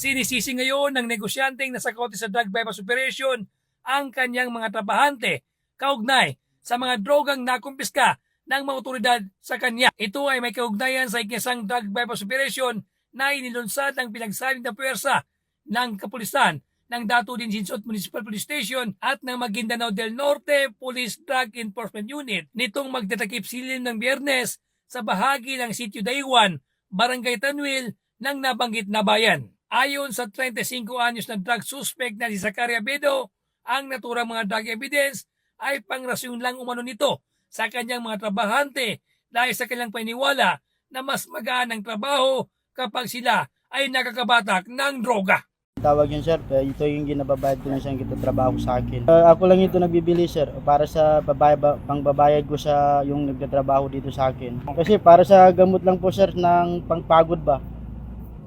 Sinisisi ngayon ng negosyanteng nasa kote sa drug bypass operation ang kanyang mga trabahante kaugnay sa mga drogang nakumpiska ng mga otoridad sa kanya. Ito ay may kaugnayan sa ikisang drug bypass operation na inilunsad ng pinagsabing na puwersa ng kapulisan ng Dato din Jinsot Municipal Police Station at ng Maguindanao del Norte Police Drug Enforcement Unit nitong magtatakip silim ng biyernes sa bahagi ng Sitio Daywan, Barangay Tanwil ng nabanggit na bayan. Ayon sa 35 anyos na drug suspect na si Zakaria Bedo, ang naturang mga drug evidence ay pangrasyon lang umano nito sa kanyang mga trabahante dahil sa kanyang paniniwala na mas magaan ang trabaho kapag sila ay nakakabatak ng droga. Tawag yun sir, kaya ito yung ginababayad ko na siyang trabaho sa akin. Uh, ako lang ito nagbibili sir, para sa babay, ba, pangbabayad ko sa yung nagtatrabaho dito sa akin. Kasi para sa gamot lang po sir ng pangpagod ba.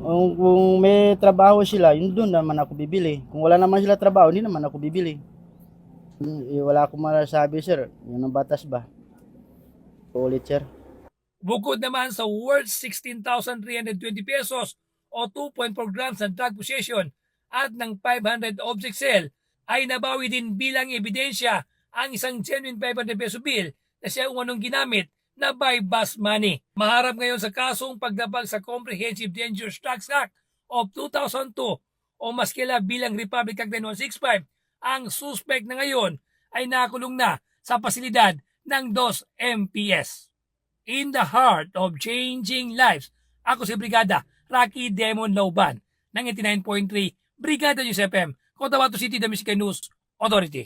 Kung, kung may trabaho sila, yun doon naman ako bibili. Kung wala naman sila trabaho, hindi naman ako bibili. Eh, wala akong masasabi sir, yun ang batas ba. Ulit sir. Bukod naman sa worth 16,320 pesos o 2.4 grams ng drug possession at ng 500 object sale, ay nabawi din bilang ebidensya ang isang genuine 500 peso bill na siya umanong ginamit na by bus money. Maharap ngayon sa kasong pagdabag sa Comprehensive Dangerous Drugs Act of 2002 o mas kila bilang Republic Act 9165, ang suspect na ngayon ay nakulong na sa pasilidad ng DOS MPS. In the heart of changing lives, ako si Brigada Rocky Demon Lauban ng 89.3 Brigada News FM, Cotabato City, Damisika News Authority.